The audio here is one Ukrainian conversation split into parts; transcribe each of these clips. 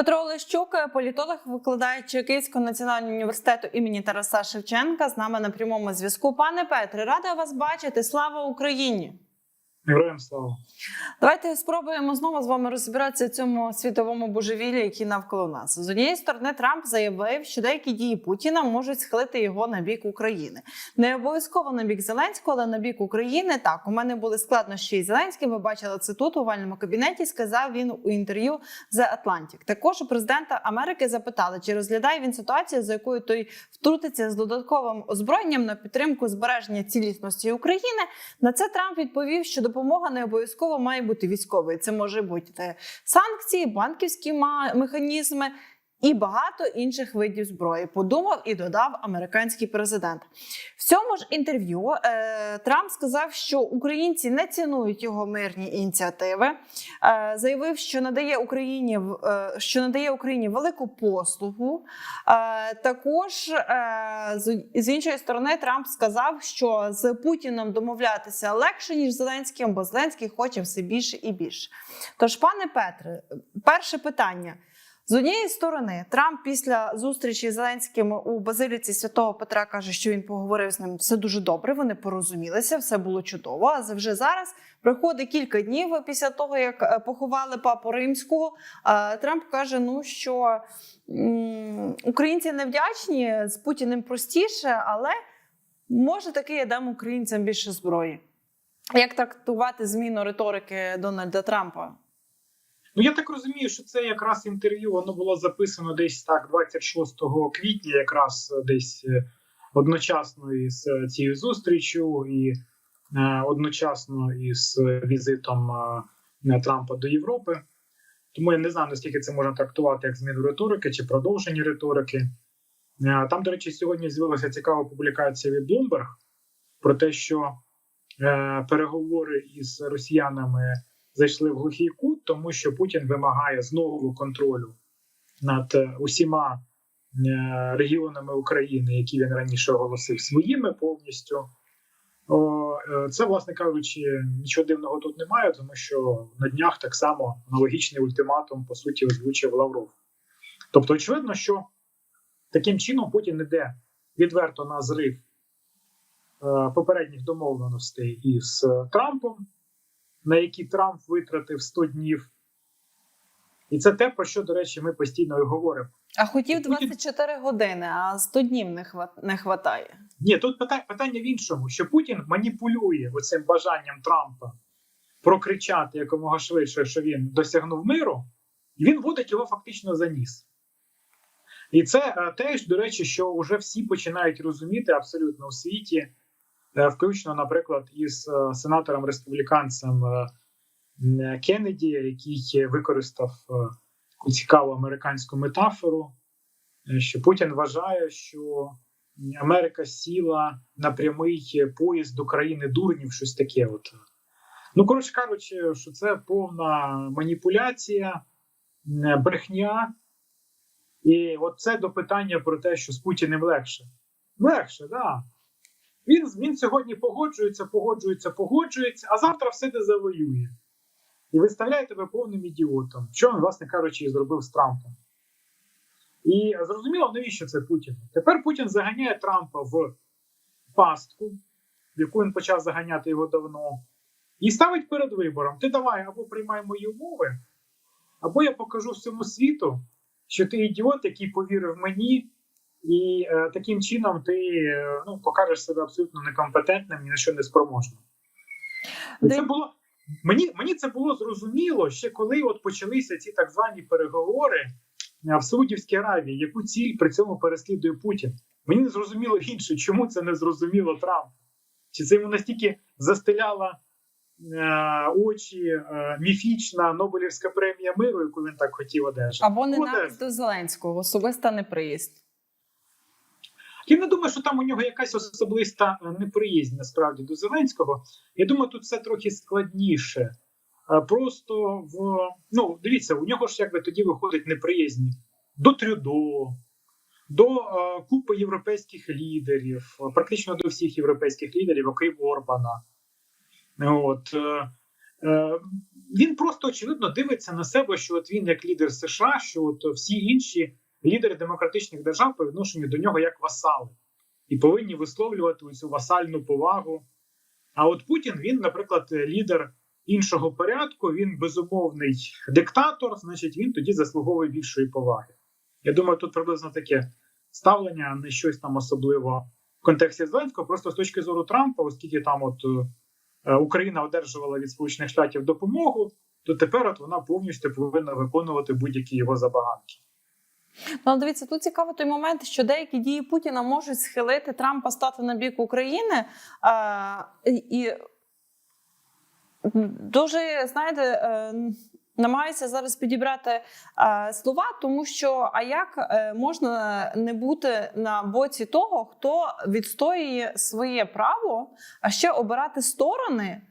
Петро Олещук, політолог, викладаючи Київського національного університету імені Тараса Шевченка, з нами на прямому зв'язку. Пане Петре, рада вас бачити. Слава Україні! Героям слава. Давайте спробуємо знову з вами розібратися в цьому світовому божевіллі, який навколо нас. З однієї сторони, Трамп заявив, що деякі дії Путіна можуть схилити його на бік України. Не обов'язково на бік Зеленського, але на бік України. Так, у мене були складнощі із Зеленським. Ви бачили це тут у овальному кабінеті. Сказав він у інтерв'ю The Atlantic. Також у президента Америки запитали, чи розглядає він ситуацію, за якою той втрутиться з додатковим озброєнням на підтримку збереження цілісності України. На це Трамп відповів, що допомога не обов'язково має бути військовою. Це може бути санкції, банківські механізми. І багато інших видів зброї подумав і додав американський президент. В цьому ж інтерв'ю е, Трамп сказав, що українці не цінують його мирні ініціативи. Е, заявив, що надає Україні е, що надає Україні велику послугу. Е, також е, з, з іншої сторони Трамп сказав, що з Путіном домовлятися легше ніж Зеленським, бо Зеленський хоче все більше і більше. Тож, пане Петре, перше питання. З однієї сторони, Трамп після зустрічі з Зеленським у Базиліці Святого Петра каже, що він поговорив з ним все дуже добре. Вони порозумілися, все було чудово. А вже зараз проходить кілька днів після того, як е, поховали папу римського. Трамп каже: ну що українці невдячні, з Путіним простіше, але може таки я дам українцям більше зброї. Як трактувати зміну риторики Дональда Трампа? Ну я так розумію, що це якраз інтерв'ю воно було записано десь так, 26 квітня, якраз десь е, одночасно із е, цією зустрічю, і е, одночасно із візитом е, Трампа до Європи. Тому я не знаю, наскільки це можна трактувати як зміну риторики чи продовження риторики. Е, Там, до речі, сьогодні з'явилася цікава публікація від Bloomberg про те, що е, переговори із росіянами зайшли в глухий кут, тому що Путін вимагає знову контролю над е, усіма е, регіонами України, які він раніше оголосив своїми повністю. Е, Це, власне кажучи, нічого дивного тут немає, тому що на днях так само аналогічний ультиматум по суті озвучив Лавров. Тобто, очевидно, що таким чином Путін іде відверто на зрив попередніх домовленостей із Трампом на які Трамп витратив 100 днів. І це те, про що, до речі, ми постійно і говоримо. А хотів Путін- 24 години, а 100 днів не хват... не хватає. Ні, тут питання, питання в іншому: що Путін маніпулює оцим бажанням Трампа прокричати якомога швидше, що він досягнув миру, і він водить його фактично за ніс. І це е, теж, до речі, що вже всі починають розуміти абсолютно у світі, включно, наприклад, із е, сенатором республіканцем е, Кеннеді, який використав е, таку цікаву американську метафору, е, що Путін вважає, що Америка сіла на прямий поїзд до країни дурнів, щось таке. От. Ну, коротше кажучи, що це повна маніпуляція, брехня. І от це до питання про те, що з Путіним легше. Легше, так. Да. Він, він сьогодні погоджується, погоджується, погоджується, а завтра все де завоює. І виставляє тебе повним ідіотом, що він, власне кажучи, і зробив з Трампом. І зрозуміло, навіщо це Путін? Тепер Путін заганяє Трампа в пастку, в яку він почав заганяти його давно, і ставить перед вибором: ти давай або приймай мої умови, або я покажу всьому світу, що ти ідіот, який повірив мені, і е, таким чином ти е, ну, покажеш себе абсолютно некомпетентним ні на що не спроможним. І це було мені, мені це було зрозуміло ще коли от почалися ці так звані переговори е, в Саудівській Аравії, яку ціль при цьому переслідує Путін. Мені не зрозуміло інше, чому це не зрозуміло Трамп. Чи це йому настільки застеляла е, очі е, міфічна Нобелівська премія миру, яку він так хотів одержати? Або Ну, ненависть до Зеленського, особиста неприязнь. Я не думаю, що там у нього якась особиста е, неприязнь насправді до Зеленського. Я думаю, тут все трохи складніше. Е, Просто в ну дивіться, у нього ж якби тоді виходить неприязнь до Трюдо, до е, купи європейських лідерів, е, практично до всіх європейських лідерів, окрім Орбана. От е, е, він просто очевидно дивиться на себе, що от він як лідер США, що от всі інші лідери демократичних держав по відношенню до нього як васали, і повинні висловлювати цю васальну повагу. А от Путін, він, наприклад, лідер іншого порядку, він безумовний диктатор, значить, він тоді заслуговує більшої поваги. Я думаю, тут приблизно таке ставлення, не щось там особливо в контексті Зеленського, просто з точки зору Трампа, оскільки там от е, Україна одержувала від Сполучених Штатів допомогу, то тепер от вона повністю повинна виконувати будь-які його забаганки. Ну, дивіться, тут цікаво той момент, що деякі дії Путіна можуть схилити Трампа стати на бік України. А, і дуже, знаєте, е, намагаюся зараз підібрати е, слова, тому що а як е, можна не бути на боці того, хто відстоює своє право, а ще обирати сторони,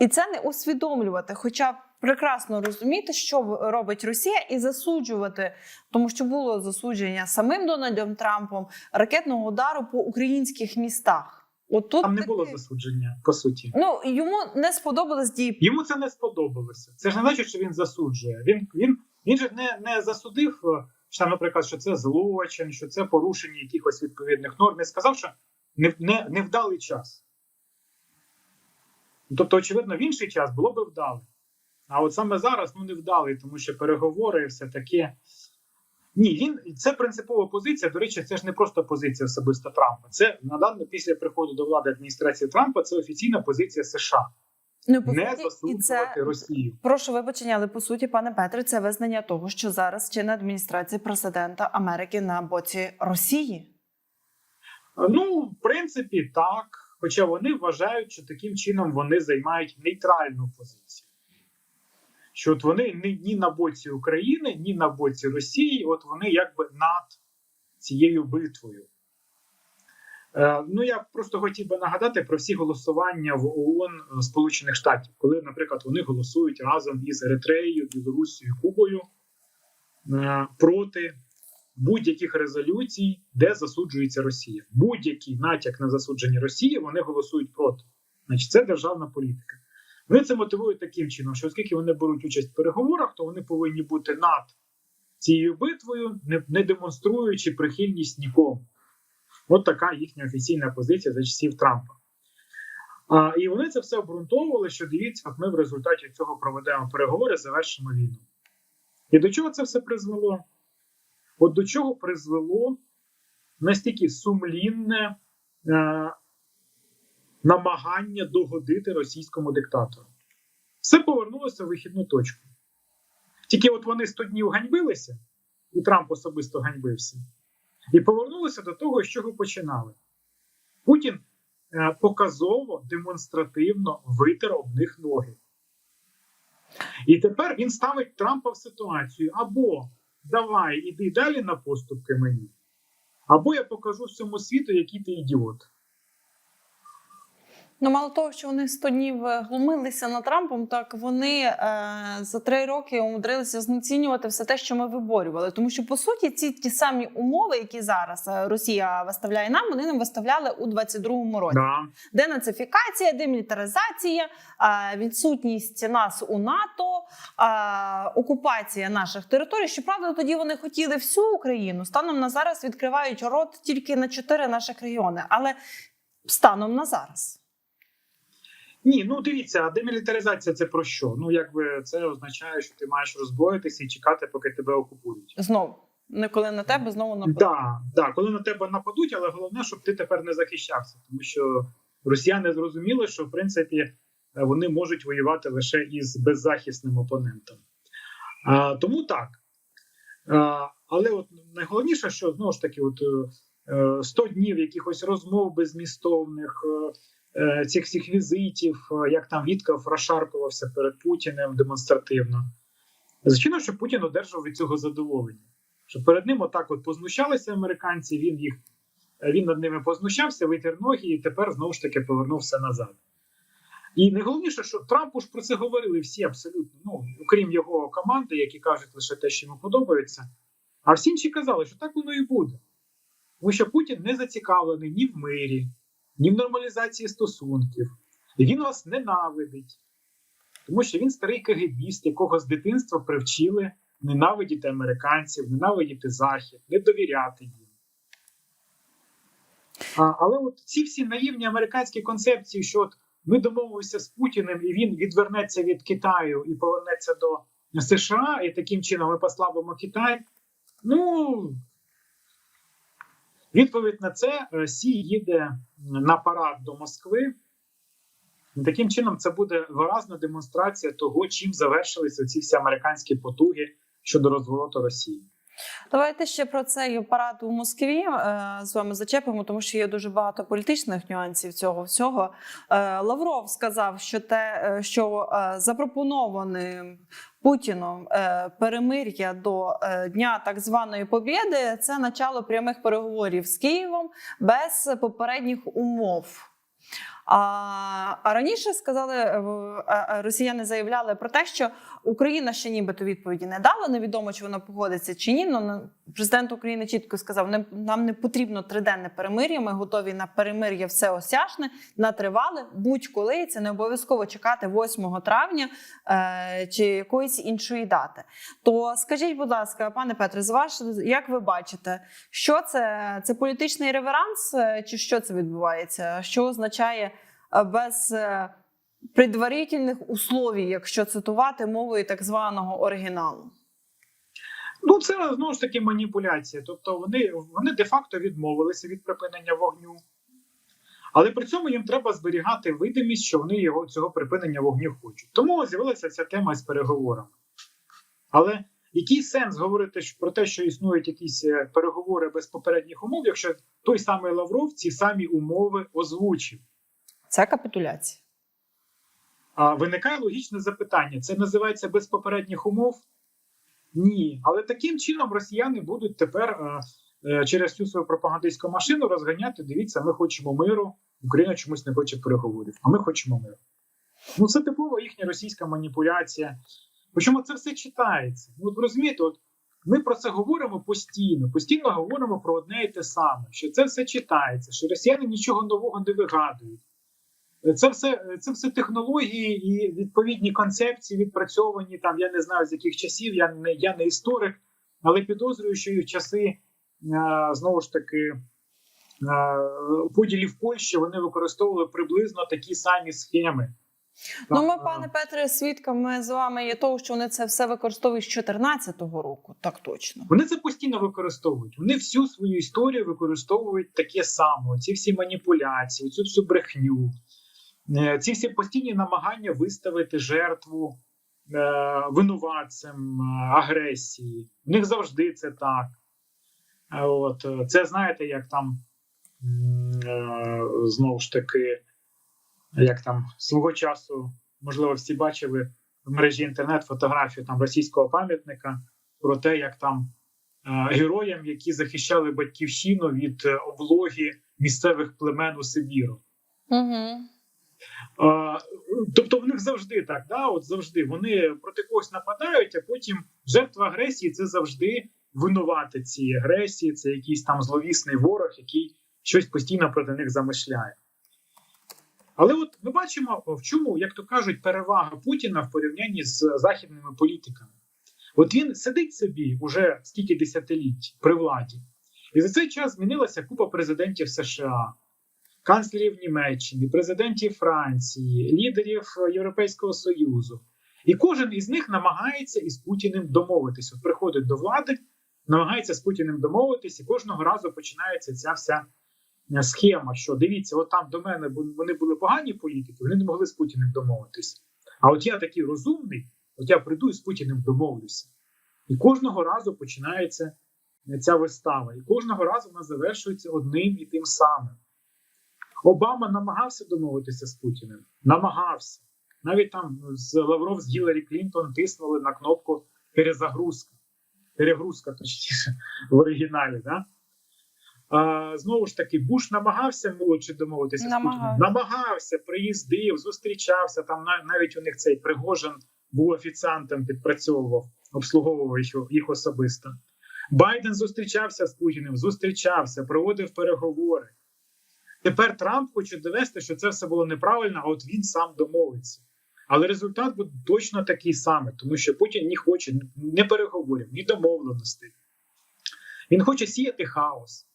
і це не усвідомлювати, хоча прекрасно розуміти, що робить Росія, і засуджувати, тому що було засудження самим Дональдом Трампом ракетного удару по українських містах. От тут Там не було засудження, по суті. Ну йому не сподобалось дії. Йому це не сподобалося. Це ж не значить, що він засуджує. Він він, він же не, не засудив, е, що, наприклад, що це злочин, що це порушення якихось відповідних норм. Він сказав, що не, не, невдалий час. Тобто, очевидно, в інший час було би вдалий. А от саме зараз ну невдалий, тому що переговори і все таке. Ні, він це принципова позиція. До речі, це ж не просто позиція особисто Трампа. Це на даний після приходу до влади адміністрації Трампа. Це офіційна позиція США Ну, по не суті, і це Росію. прошу вибачення, але по суті, пане Петре, це визнання того, що зараз чинна адміністрація президента Америки на боці Росії. Ну, в принципі, так. Хоча вони вважають, що таким чином вони займають нейтральну позицію. Що от вони ні, ні на боці України, ні на боці Росії, от вони якби над цією битвою. Е, ну, я просто хотів би нагадати про всі голосування в ООН е, Сполучених Штатів, коли, наприклад, вони голосують разом із Еритреєю, Білорусією, Кубою е, проти будь-яких резолюцій, де засуджується Росія. Будь-який натяк на засудження Росії вони голосують проти. Значить, це державна політика. Вони це мотивують таким чином, що оскільки вони беруть участь в переговорах, то вони повинні бути над цією битвою, не, не демонструючи прихильність нікому. От така їхня офіційна позиція за часів Трампа. А, і вони це все обґрунтовували, що дивіться, от ми в результаті цього проведемо переговори, завершимо війну. І до чого це все призвело? От до чого призвело настільки сумлінне е, намагання догодити російському диктатору. Все повернулося в вихідну точку. Тільки от вони 100 днів ганьбилися, і Трамп особисто ганьбився, і повернулися до того, з чого починали. Путін е, показово, демонстративно витер об них ноги. І тепер він ставить Трампа в ситуацію або давай, іди далі на поступки мені, або я покажу всьому світу, який ти ідіот. Ну, мало того, що вони 100 днів е, глумилися над Трампом, так вони е, за три роки умудрилися знецінювати все те, що ми виборювали. Тому що по суті ці ті самі умови, які зараз е, Росія виставляє нам, вони нам виставляли у 22-му році. Да. Денацифікація, демілітаризація, е, відсутність нас у НАТО, е, окупація наших територій. Щоправда, тоді вони хотіли всю Україну. Станом на зараз відкривають рот тільки на чотири наших регіони, але станом на зараз. Ні, ну дивіться, а демілітаризація це про що? Ну, якби це означає, що ти маєш розброїтися і чекати, поки тебе окупують. Знову не коли на тебе знову нападуть. Да, да, коли на тебе нападуть, але головне, щоб ти тепер не захищався, тому що росіяни зрозуміли, що в принципі вони можуть воювати лише із беззахисним опонентом. А, тому так. А, але от найголовніше, що знову ж таки, от е, 100 днів якихось розмов безмістовних. Е, е, Цих всіх візитів, е, як там Вітков розшаркувався перед Путіним демонстративно. Звичайно, що Путін одержав від цього задоволення. Що перед ним отак от познущалися американці, він їх він над ними познущався, витер ноги і тепер знову ж таки повернув все назад. І найголовніше, що Трампу ж про це говорили всі абсолютно, ну окрім його команди, які кажуть лише те, що йому подобається. А всі інші казали, що так воно і буде. Тому що Путін не зацікавлений ні в мирі, ні в нормалізації стосунків. І він вас ненавидить. Тому що він старий КГБіст, якого з дитинства привчили ненавидіти американців, ненавидіти Захід, не довіряти їм. А, але от ці всі наївні американські концепції, що от ми домовилися з Путіним, і він відвернеться від Китаю і повернеться до США, і таким чином ми послабимо Китай. Ну відповідь на це е, Сі їде на парад до Москви. Таким чином, це буде виразна демонстрація того, чим завершилися ці всі американські потуги щодо розвороту Росії. Давайте ще про цей апарат у Москві е, з вами зачепимо, тому що є дуже багато політичних нюансів цього всього. Е, Лавров сказав, що те, е, що запропоноване Путіном перемир'я до дня так званої побєди, це начало прямих переговорів з Києвом без попередніх умов. А, а раніше сказали е, а- а росіяни заявляли про те, що Україна ще нібито відповіді не дала. Невідомо, чи вона погодиться чи ні. Ну президент України чітко сказав: не нам не потрібно триденне перемир'я. Ми готові на перемир'я всеосяжне, на тривале, будь-коли. Це не обов'язково чекати 8 травня е, чи якоїсь іншої дати. То скажіть, будь ласка, пане Петре, з ваш як ви бачите, що це? Це політичний реверанс, е, чи що це відбувається? Що означає е, без е, предварительних условій, якщо цитувати мовою так званого оригіналу? Ну, це знову ж таки маніпуляція. Тобто вони, вони де-факто відмовилися від припинення вогню, але при цьому їм треба зберігати видимість, що вони його цього припинення вогню хочуть. Тому з'явилася ця тема з переговорами. Але який сенс говорити про те, що існують якісь е, переговори без попередніх умов, якщо той самий Лавров ці самі умови озвучив? Це капітуляція. А виникає логічне запитання: це називається без попередніх умов? Ні. Але таким чином росіяни будуть тепер е, е, через цю свою пропагандистську машину розганяти. Дивіться, ми хочемо миру, Україна чомусь не хоче переговорів, а ми хочемо миру. Ну це типова їхня російська маніпуляція. Причому це все читається. Ну, от розумієте, от ми про це говоримо постійно, постійно говоримо про одне і те саме, що це все читається, що росіяни нічого нового не вигадують. Це все, це все технології і відповідні концепції відпрацьовані там. Я не знаю з яких часів. Я не я не історик, але підозрюю, що і в часи е, знову ж таки е, поділів Польщі вони використовували приблизно такі самі схеми. Ну, ми, е, пане Петре, свідками з вами є того, що вони це все використовують з 2014 року. Так точно. Вони це постійно використовують. Вони всю свою історію використовують таке саме. Ці всі маніпуляції, цю всю брехню, ці всі постійні намагання виставити жертву е, винуватцем е, агресії. У них завжди це так. Е, От е, це знаєте, як там е, знову ж таки, як там свого часу, можливо, всі бачили в мережі інтернет фотографію там російського пам'ятника про те, як там е, героям, які захищали батьківщину від е, облоги місцевих племен у Сибіру. Угу. Тобто в них завжди так, да? от завжди вони проти когось нападають, а потім жертва агресії це завжди винувати цієї агресії, це якийсь там зловісний ворог, який щось постійно проти них замишляє. Але от ми бачимо, в чому, як то кажуть, перевага Путіна в порівнянні з західними політиками. От він сидить собі уже скільки десятиліть при владі, і за цей час змінилася купа президентів США канцлерів Німеччини, президентів Франції, лідерів Європейського Союзу. І кожен із них намагається із Путіним домовитися. От приходить до влади, намагається з Путіним домовитися, і кожного разу починається ця вся е, схема, що дивіться, от там до мене вони були погані політики, вони не могли з Путіним домовитися. А от я такий розумний, от я прийду і з Путіним домовлюся. І кожного разу починається е, ця вистава. І кожного разу вона завершується одним і тим самим. Обама намагався домовитися з Путіним. Намагався. Навіть там з Лавров з Гіларі Клінтон тиснули на кнопку перезагрузка. Перегрузка, точніше, в оригіналі. Да? А, знову ж таки, Буш намагався молодший домовитися з Путіним. Намагався. Намагався, приїздив, зустрічався. Там навіть у них цей Пригожин був офіціантом, підпрацьовував, обслуговував їх, їх особисто. Байден зустрічався з Путіним, зустрічався, проводив переговори. Тепер Трамп хоче довести, що це все було неправильно, а от він сам домовиться. Але результат буде точно такий самий, тому що Путін не хоче ні переговорів, ні домовленостей. Він хоче сіяти хаос.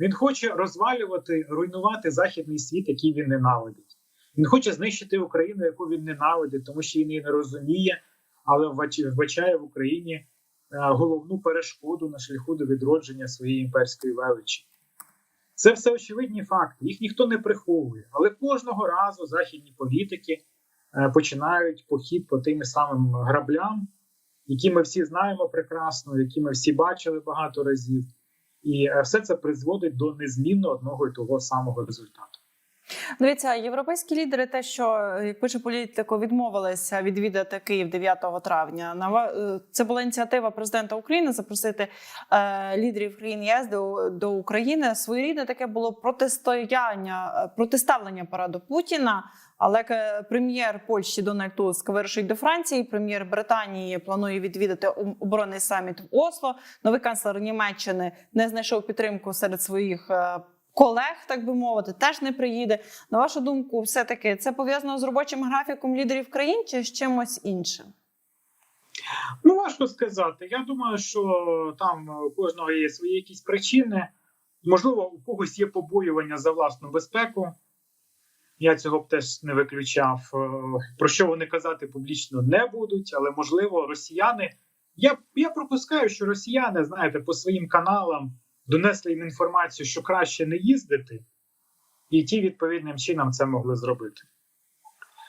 Він хоче розвалювати, руйнувати західний світ, який він ненавидить. Він хоче знищити Україну, яку він ненавидить, тому що він її не розуміє, але вбач- вбачає в Україні е, головну перешкоду на шляху до відродження своєї імперської величі. Це все очевидні факти, їх ніхто не приховує. Але кожного разу західні політики е, починають похід по тим самим граблям, які ми всі знаємо прекрасно, які ми всі бачили багато разів. І е, все це призводить до незмінно одного і того самого результату. Дивіться, європейські лідери, те, що як пише політико, відмовилися відвідати Київ 9 травня. Е, Це була ініціатива президента України запросити е, лідерів країн ЄС до, до України. Своєрідне таке було протистояння, е, протиставлення параду Путіна. Але е, прем'єр Польщі Дональд Туск вирушить до Франції. Прем'єр Британії планує відвідати оборонний саміт в Осло. Новий канцлер Німеччини не знайшов підтримку серед своїх. Колег, так би мовити, теж не приїде. На вашу думку, все таки це пов'язано з робочим графіком лідерів країн чи з чимось іншим? Ну, важко сказати. Я думаю, що там у кожного є свої якісь причини. Можливо, у когось є побоювання за власну безпеку. Я цього б теж не виключав. Е, Про що вони казати публічно не будуть, але можливо, росіяни. Я, я пропускаю, що росіяни, знаєте, по своїм каналам донесли їм інформацію, що краще не їздити, і ті відповідним чином це могли зробити.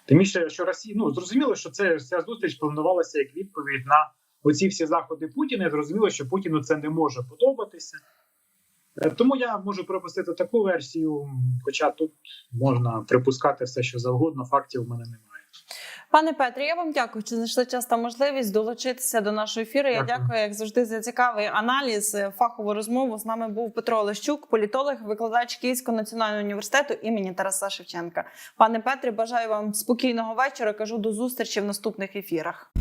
Тим більше, що Росія, ну зрозуміло, що це ця зустріч планувалася як відповідь на оці всі заходи Путіна. і Зрозуміло, що Путіну це не може подобатися. Е, Тому я можу припустити таку версію, хоча тут можна припускати все, що завгодно, фактів в мене немає. Пане Петре, я вам дякую, що знайшли час та можливість долучитися до нашого ефіру. Я Дякую. дякую, як завжди, за цікавий аналіз, е, фахову розмову. З нами був Петро Олещук, політолог, викладач Київського національного університету імені Тараса Шевченка. Пане Петре, бажаю вам спокійного вечора. Кажу до зустрічі в наступних ефірах.